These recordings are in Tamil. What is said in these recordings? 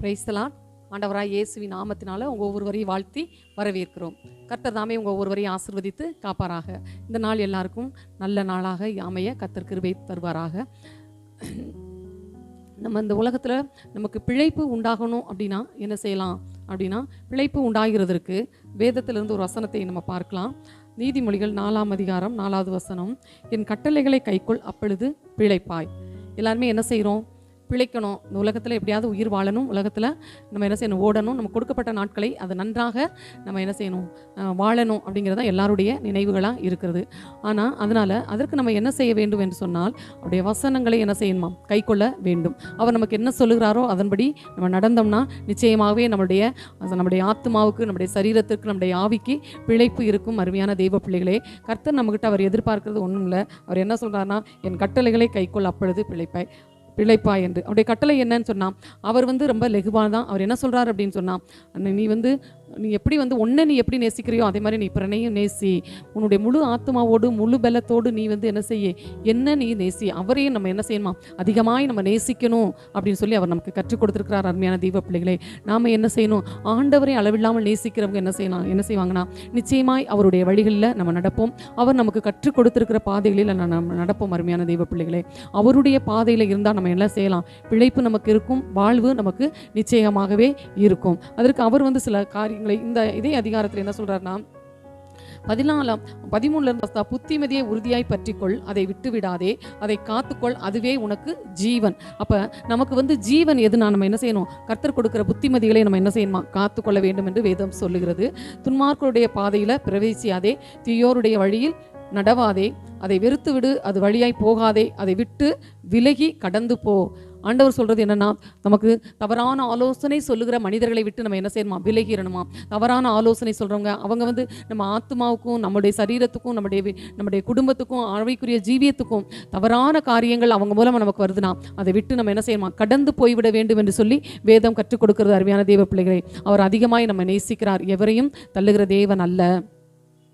பிரைஸ்தலான் ஆண்டவராய் இயேசுவின் நாமத்தினால உங்கள் ஒவ்வொருவரையும் வாழ்த்தி வரவேற்கிறோம். கர்த்தர் தாமே உங்கள் ஒவ்வொருவரையும் ஆசிர்வதித்து காப்பாராக. இந்த நாள் எல்லாருக்கும் நல்ல நாளாக அமைய கர்த்தர் கிருபை தருவாராக. நம்ம இந்த உலகத்தில் நமக்கு பிழைப்பு உண்டாகணும் அப்படின்னா என்ன செய்யலாம்? அப்படின்னா பிழைப்பு உண்டாகிறதற்கு வேதத்திலிருந்து ஒரு வசனத்தை நம்ம பார்க்கலாம். நீதிமொழிகள் நாலாம் அதிகாரம் நாலாவது வசனம் என் கட்டளைகளை கைக்குள் அப்பொழுது பிழைப்பாய். எல்லாருமே என்ன செய்கிறோம் பிழைக்கணும். இந்த உலகத்தில் எப்படியாவது உயிர் வாழணும். உலகத்தில் நம்ம என்ன செய்யணும்? ஓடணும். நம்ம கொடுக்கப்பட்ட நாட்களை அது நன்றாக நம்ம என்ன செய்யணும்? வாழணும் அப்படிங்கிறது தான் எல்லாருடைய நினைவுகளாக இருக்கிறது. ஆனால் அதனால் அதற்கு நம்ம என்ன செய்ய வேண்டும் என்று சொன்னால் அவருடைய வசனங்களை என்ன செய்யணுமா கைக்கொள்ள வேண்டும். அவர் நமக்கு என்ன சொல்லுகிறாரோ அதன்படி நம்ம நடந்தோம்னா நிச்சயமாகவே நம்மளுடைய நம்முடைய ஆத்மாவுக்கு நம்முடைய சரீரத்திற்கு நம்முடைய ஆவிக்கு பிழைப்பு இருக்கும். அருமையான தெய்வ பிள்ளைகளே கர்த்தர் நம்மகிட்ட அவர் எதிர்பார்க்கிறது ஒன்றும் இல்லை அவர் என்ன சொல்கிறாருன்னா என் கட்டளைகளை கைக்கொள் அப்பொழுது பிழைப்பாய். பிழைப்பா என்று. அவருடைய கட்டளை என்னன்னு சொன்னால் அவர் வந்து ரொம்ப லெகுவாக தான் அவர் என்ன சொல்கிறார் அப்படின்னு சொன்னால் நீ வந்து நீ எப்படி வந்து ஒன்றை நீ எப்படி நேசிக்கிறியோ அதே மாதிரி நீ பிறனையும் நேசி. உன்னுடைய முழு ஆத்மாவோடு முழு பலத்தோடு நீ வந்து என்ன செய்ய? என்ன நீ நேசி? அவரையும் நம்ம என்ன செய்யணுமா? அதிகமாய் நம்ம நேசிக்கணும் அப்படின்னு சொல்லி அவர் நமக்கு கற்றுக் கொடுத்துருக்கிறார் அருமையான தெய்வ பிள்ளைகளை. நாம் என்ன செய்யணும்? ஆண்டவரை அளவில்லாமல் நேசிக்கிறவங்க என்ன செய்யலாம் என்ன செய்வாங்கன்னா நிச்சயமாய் அவருடைய வழிகளில் நம்ம நடப்போம். அவர் நமக்கு கற்றுக் கொடுத்துருக்கிற பாதைகளில் நம்ம நடப்போம் அருமையான தெய்வ பிள்ளைகளே. அவருடைய பாதையில் இருந்தால் நம்ம என்ன செய்யலாம்? பிழைப்பு நமக்கு இருக்கும் வாழ்வு நமக்கு நிச்சயமாகவே இருக்கும். அதற்கு அவர் வந்து சில காரியங்கள் இந்த இதே அதிகாரத்தில் என்ன சொல்றாருன்னா பதினாலாம் பதிமூணுல இருந்து புத்திமதியை உறுதியாய் பற்றிக்கொள் அதை விட்டு விடாதே அதை காத்துக்கொள் அதுவே உனக்கு ஜீவன். அப்ப நமக்கு வந்து ஜீவன் எதுனா நம்ம என்ன செய்யணும்? கர்த்தர் கொடுக்கிற புத்திமதிகளை நம்ம என்ன செய்யணுமா? காத்துக்கொள்ள வேண்டும் என்று வேதம் சொல்லுகிறது. துன்மார்க்கருடைய பாதையில பிரவேசியாதே தீயோருடைய வழியில் நடவாதே அதை வெறுத்து விடு அது வழியாய் போகாதே அதை விட்டு விலகி கடந்து போ. ஆண்டவர் சொல்கிறது என்னென்னா நமக்கு தவறான ஆலோசனை சொல்லுகிற மனிதர்களை விட்டு நம்ம என்ன செய்யணுமா? விலகிடணுமா? தவறான ஆலோசனை சொல்கிறவங்க அவங்க வந்து நம்ம ஆத்மாவுக்கும் நம்முடைய சரீரத்துக்கும் நம்முடைய நம்முடைய குடும்பத்துக்கும் ஆழ்வைக்குரிய ஜீவியத்துக்கும் தவறான காரியங்கள் அவங்க மூலமாக நமக்கு வருதுன்னா அதை விட்டு நம்ம என்ன செய்யணுமா? கடந்து போய்விட வேண்டும் என்று சொல்லி வேதம் கற்றுக் கொடுக்கிறது அருமையான தேவ பிள்ளைகளை. அவர் அதிகமாய் நம்ம நேசிக்கிறார். எவரையும் தள்ளுகிற தேவன் அல்ல.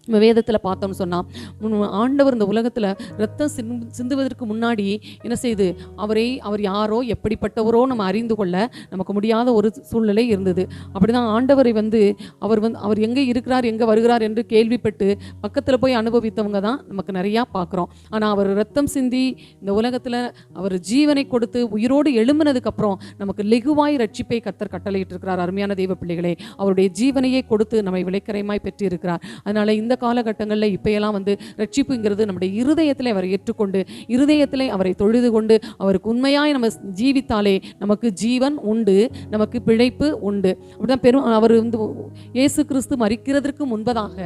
நம்ம வேதத்தில் பார்த்தோம்னு சொன்னால் ஆண்டவர் இந்த உலகத்தில் ரத்தம் சிந்து சிந்துவதற்கு முன்னாடி என்ன செய்து அவரை அவர் யாரோ எப்படிப்பட்டவரோ நம்ம அறிந்து கொள்ள நமக்கு முடியாத ஒரு சூழ்நிலை இருந்தது. அப்படிதான் ஆண்டவரை வந்து அவர் வந்து அவர் எங்கே இருக்கிறார் எங்கே வருகிறார் என்று கேள்விப்பட்டு பக்கத்தில் போய் அனுபவித்தவங்க தான் நமக்கு நிறையா பார்க்குறோம். ஆனால் அவர் ரத்தம் சிந்தி இந்த உலகத்தில் அவர் ஜீவனை கொடுத்து உயிரோடு எழும்பினதுக்கப்புறம் நமக்கு லெகுவாய் ரட்சிப்பை கத்தர் கட்டளையிட்டு இருக்கிறார் அருமையான தெய்வ பிள்ளைகளே அவருடைய ஜீவனையே கொடுத்து நம்மை விளைக்கரைமாய் பெற்றிருக்கிறார். அதனால் இந்த காலகட்டங்களில் இப்பையெல்லாம் வந்து ரட்சிப்புங்கிறது நம்முடைய இருதயத்தில் அவரை ஏற்றுக்கொண்டு இருதயத்தில் அவரை தொழுது கொண்டு அவருக்கு உண்மையாய் நம்ம ஜீவித்தாலே நமக்கு ஜீவன் உண்டு நமக்கு பிழைப்பு உண்டு. அப்படிதான் பெரும் அவர் வந்து இயேசு கிறிஸ்து மறிக்கிறதற்கு முன்பதாக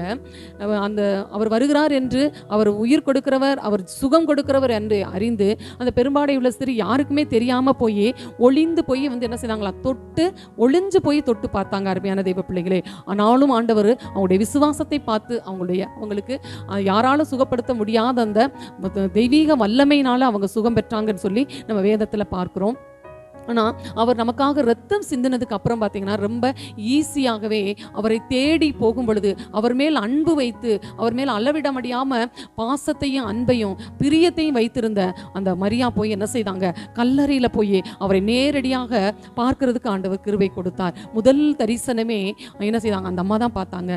அந்த அவர் வருகிறார் என்று அவர் உயிர் கொடுக்கிறவர் அவர் சுகம் கொடுக்கிறவர் என்று அறிந்து அந்த பெரும்பாடை உள்ள ஸ்திரி யாருக்குமே தெரியாம போய் ஒளிந்து போய் வந்து என்ன செய்தாங்களா தொட்டு ஒளிஞ்சு போய் தொட்டு பார்த்தாங்க அருமையான தெய்வ பிள்ளைகளே ஆனாலும் ஆண்டவர் அவங்களுடைய விசுவாசத்தை பார்த்து அவங்களுடைய அவங்களுக்கு யாராலும் சுகப்படுத்த முடியாத அந்த தெய்வீக வல்லமையினால அவங்க சுகம் பெற்றாங்கன்னு சொல்லி நம்ம வேதத்தில் பார்க்கிறோம். ஆனால் அவர் நமக்காக ரத்தம் சிந்தினதுக்கு அப்புறம் பார்த்தீங்கன்னா ரொம்ப ஈஸியாகவே அவரை தேடி போகும் பொழுது அவர் மேல் அன்பு வைத்து அவர் மேல் அளவிட முடியாமல் பாசத்தையும் அன்பையும் பிரியத்தையும் வைத்திருந்த அந்த மரியா போய் என்ன செய்தாங்க? கல்லறையில் போய் அவரை நேரடியாக பார்க்கறதுக்கு ஆண்டவர் கிருவை கொடுத்தார். முதல் தரிசனமே என்ன செய்தாங்க? அந்த அம்மா தான் பார்த்தாங்க.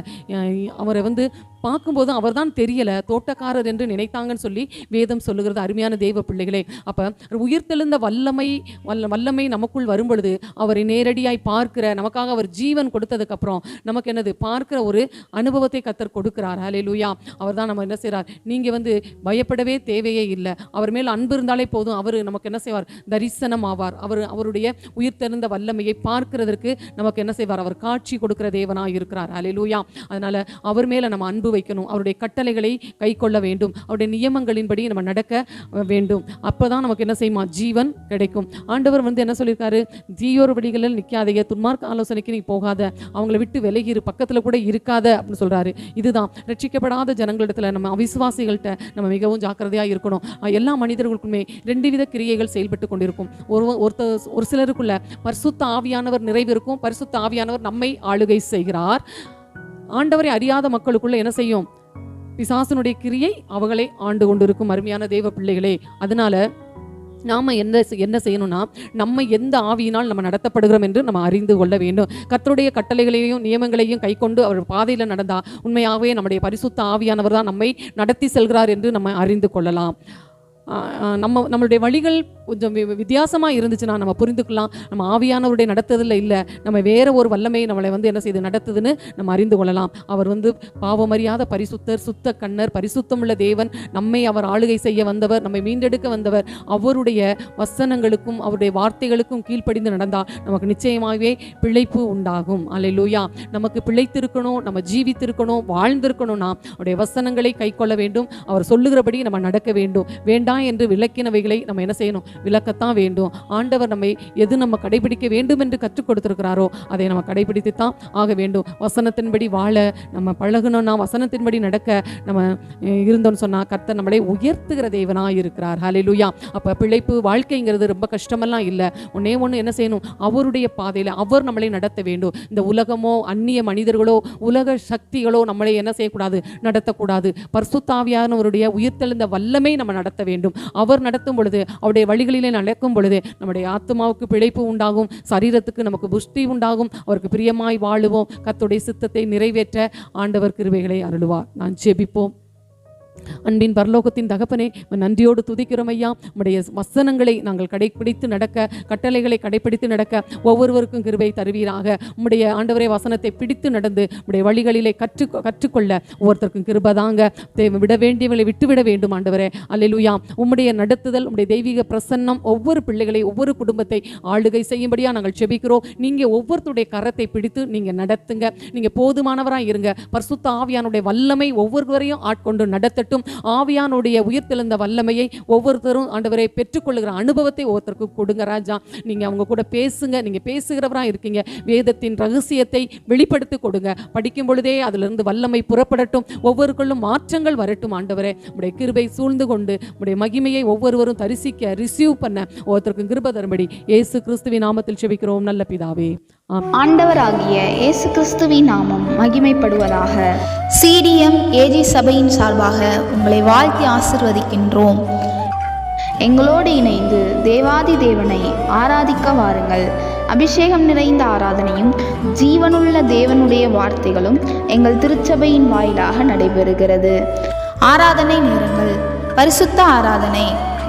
அவரை வந்து பார்க்கும்போது அவர் தான் தெரியலை தோட்டக்காரர் என்று நினைத்தாங்கன்னு சொல்லி வேதம் சொல்லுகிறது அருமையான தெய்வ பிள்ளைகளே. அப்போ உயிர்த்தெழுந்த வல்லமை வல்ல வல்லமை நமக்குள் வரும் பொழுது அவரை நேரடியாய் பார்க்கிற நமக்காக அவர் ஜீவன் கொடுத்ததுக்கப்புறம் நமக்கு என்னது? பார்க்கிற ஒரு அனுபவத்தை கத்தர் கொடுக்கிறார். ஹalleluya. அவர் தான் நம்ம என்ன செய்கிறார் நீங்கள் வந்து பயப்படவே தேவையே இல்லை. அவர் மேல் அன்பு இருந்தாலே போதும். அவர் நமக்கு என்ன செய்வார்? தரிசனம் ஆவார். அவர் அவருடைய உயிர்த்தெழுந்த வல்லமையை பார்க்கிறதற்கு நமக்கு என்ன செய்வார்? அவர் காட்சி கொடுக்கிற தேவனாக இருக்கிறார். ஹலே லூயா அதனால் அவர் மேலே நம்ம அன்பு வைக்கணும். அவருடைய கட்டளைகளை கை கொள்ள வேண்டும். அவருடைய நியமங்களின்படி நம்ம நடக்க வேண்டும். அப்போதான் நமக்கு என்ன செய்யுமா? ஜீவன் கிடைக்கும். ஆண்டவர் வந்து என்ன சொல்லியிருக்காரு? தீயோர் வழிகளில் நிற்காதைய துன்மார்க்க ஆலோசனைக்கு நீ போகாத. அவங்கள விட்டு விலகிரு. பக்கத்தில் கூட இருக்காத அப்படின்னு சொல்கிறாரு இதுதான். ரட்சிக்கப்படாத ஜனங்களிடத்தில் நம்ம அவிசுவாசிகள்கிட்ட நம்ம மிகவும் ஜாக்கிரதையாக இருக்கணும். எல்லா மனிதர்களுக்குமே ரெண்டு வித கிரியைகள் செயல்பட்டு கொண்டிருக்கும். ஒரு ஒருத்தர் ஒரு சிலருக்குள்ள பரிசுத்த ஆவியானவர் நிறைவு இருக்கும். பரிசுத்த ஆவியானவர் நம்மை ஆளுகை செய்கிறார். ஆண்டவரை அறியாத மக்களுக்குள்ள என்ன செய்யும்? பிசாசனுடைய கிரியை அவகளை ஆண்டு கொண்டிருக்கும் அருமையான தேவ பிள்ளைகளே. அதனால நாம் என்ன செய்- என்ன செய்யணும்னா நம்ம எந்த ஆவியினால் நம்ம நடத்தப்படுகிறோம் என்று நம்ம அறிந்து கொள்ள வேண்டும். கத்தருடைய கட்டளைகளையும் நியமங்களையும் கைக்கொண்டு அவர் பாதையில் நடந்தா உண்மையாகவே நம்முடைய பரிசுத்த ஆவியானவர் தான் நம்மை நடத்தி செல்கிறார் என்று நம்ம அறிந்து கொள்ளலாம். நம்ம நம்மளுடைய வழிகள் கொஞ்சம் வி- இருந்துச்சுன்னா நம்ம புரிந்துக்கலாம். நம்ம ஆவியானவருடைய நடத்துதல்ல இல்லை. நம்ம வேற ஒரு வல்லமையை நம்மளை வந்து என்ன செய்து நடத்துதுன்னு நம்ம அறிந்து கொள்ளலாம். அவர் வந்து பாவமறியாத பரிசுத்தர் சுத்த கண்ணர் பரிசுத்தமுள்ள தேவன் நம்மை அவர் ஆளுகை செய்ய வந்தவர் நம்மை மீண்டெடுக்க வந்தவர் அவருடைய வசனங்களுக்கும் அவருடைய வார்த்தைகளுக்கும் கீழ்ப்படிந்து நடந்தால் நமக்கு நிச்சயமாகவே பிழைப்பு உண்டாகும். அல்லேலூயா நமக்கு பிழைத்திருக்கணும் நம்ம ஜீவித்திருக்கணும் வாழ்ந்திருக்கணும்னா அவருடைய வசனங்களை கைக்கொள்ள வேண்டும். அவர் சொல்லுகிறபடி நம்ம நடக்க வேண்டும். வேண்டாம் என்று விளக்கினவைகளை நம்ம என்ன செய்யணும்? விளக்கத்தான் வேண்டும். ஆண்டவர் நம்மை எது நம்ம கடைபிடிக்க வேண்டும் என்று கற்றுக் கொடுத்திருக்கிறாரோ அதை நம்ம கடைபிடித்து தான் ஆக வேண்டும். வசனத்தின்படி வாழ நம்ம பழகணும்னா வசனத்தின்படி நடக்க நம்ம இருந்தோம்னு சொன்னா கர்த்தர் நம்மளை உயர்த்துகிற தேவனாக இருக்கிறார் ஹலிலுயா அப்போ பிழைப்பு வாழ்க்கைங்கிறது ரொம்ப கஷ்டமெல்லாம் இல்லை. ஒன்னே ஒன்று என்ன செய்யணும்? அவருடைய பாதையில் அவர் நம்மளை நடத்த வேண்டும். இந்த உலகமோ அந்நிய மனிதர்களோ உலக சக்திகளோ நம்மளை என்ன செய்யக்கூடாது? நடத்தக்கூடாது. பர்சுத்தாவியானவருடைய உயிர்த்தெழுந்த வல்லமை நம்ம நடத்த வேண்டும். அவர் நடத்தும் பொழுது அவருடைய வழி வழிகளிலே நடக்கும் பொழுது நம்முடைய ஆத்மாவுக்கு பிழைப்பு உண்டாகும் சரீரத்துக்கு நமக்கு புஷ்டி உண்டாகும் அவருக்கு பிரியமாய் வாழுவோம் கத்துடைய சித்தத்தை நிறைவேற்ற ஆண்டவர் கிருவைகளை அருளுவார். நான் ஜெபிப்போம். அன்பின் பரலோகத்தின் தகப்பனே நன்றியோடு துதிக்கிறோம் ஐயா. உடைய வசனங்களை நாங்கள் கடைப்பிடித்து நடக்க கட்டளைகளை கடைப்பிடித்து நடக்க ஒவ்வொருவருக்கும் கிருவை தருவீராக. உம்முடைய ஆண்டவரே வசனத்தை பிடித்து நடந்து உடைய வழிகளிலே கற்று கற்றுக்கொள்ள ஒவ்வொருத்தருக்கும் கிருபதாங்க தேவை விட வேண்டியவளை விட்டுவிட வேண்டும் ஆண்டவரே. அல்லேலூயா. உம்முடைய நடத்துதல் உம்முடைய தெய்வீக பிரசன்னம் ஒவ்வொரு பிள்ளைகளை ஒவ்வொரு குடும்பத்தை ஆளுகை செய்யும்படியாக நாங்கள் செபிக்கிறோம். நீங்கள் ஒவ்வொருத்தருடைய கரத்தை பிடித்து நீங்கள் நடத்துங்க. நீங்கள் போதுமானவராக இருங்க. பர்சுத்த ஆவியானுடைய வல்லமை ஒவ்வொருவரையும் ஆட்கொண்டு நடத்தட்டும் ஆவியானுடைய உயிர்த்தெழுந்த வல்லமையை ஒவ்வொருத்தரும் ஆண்டவரை பெற்றுக்கொள்ளுகிற அனுபவத்தை ஒவ்வொருத்தருக்கும் கொடுங்க ராஜா. நீங்கள் அவங்க கூட பேசுங்க. நீங்கள் பேசுகிறவராக இருக்கீங்க. வேதத்தின் ரகசியத்தை வெளிப்படுத்தி கொடுங்க. படிக்கும் பொழுதே அதிலிருந்து வல்லமை புறப்படட்டும். ஒவ்வொருக்குள்ளும் மாற்றங்கள் வரட்டும் ஆண்டவரே. உடைய கிருபை சூழ்ந்து கொண்டு உடைய மகிமையை ஒவ்வொருவரும் தரிசிக்க ரிசீவ் பண்ண ஒவ்வொருத்தருக்கும் கிருப தரும்படி. இயேசு கிறிஸ்துவின் நாமத்தில் செபிக்கிறோம். நல்ல பிதாவே. ஆண்டவராகிய இயேசு கிறிஸ்துவின் நாமம் மகிமைப்படுவதாக. சிடிஎம் ஏஜி சபையின் சார்பாக உங்களை வாழ்த்தி ஆசிர்வதிக்கின்றோம். எங்களோடு இணைந்து தேவாதி தேவனை ஆராதிக்க வாருங்கள். அபிஷேகம் நிறைந்த ஆராதனையும் ஜீவனுள்ள தேவனுடைய வார்த்தைகளும் எங்கள் திருச்சபையின் வாயிலாக நடைபெறுகிறது. ஆராதனை நேரங்கள் பரிசுத்த ஆராதனை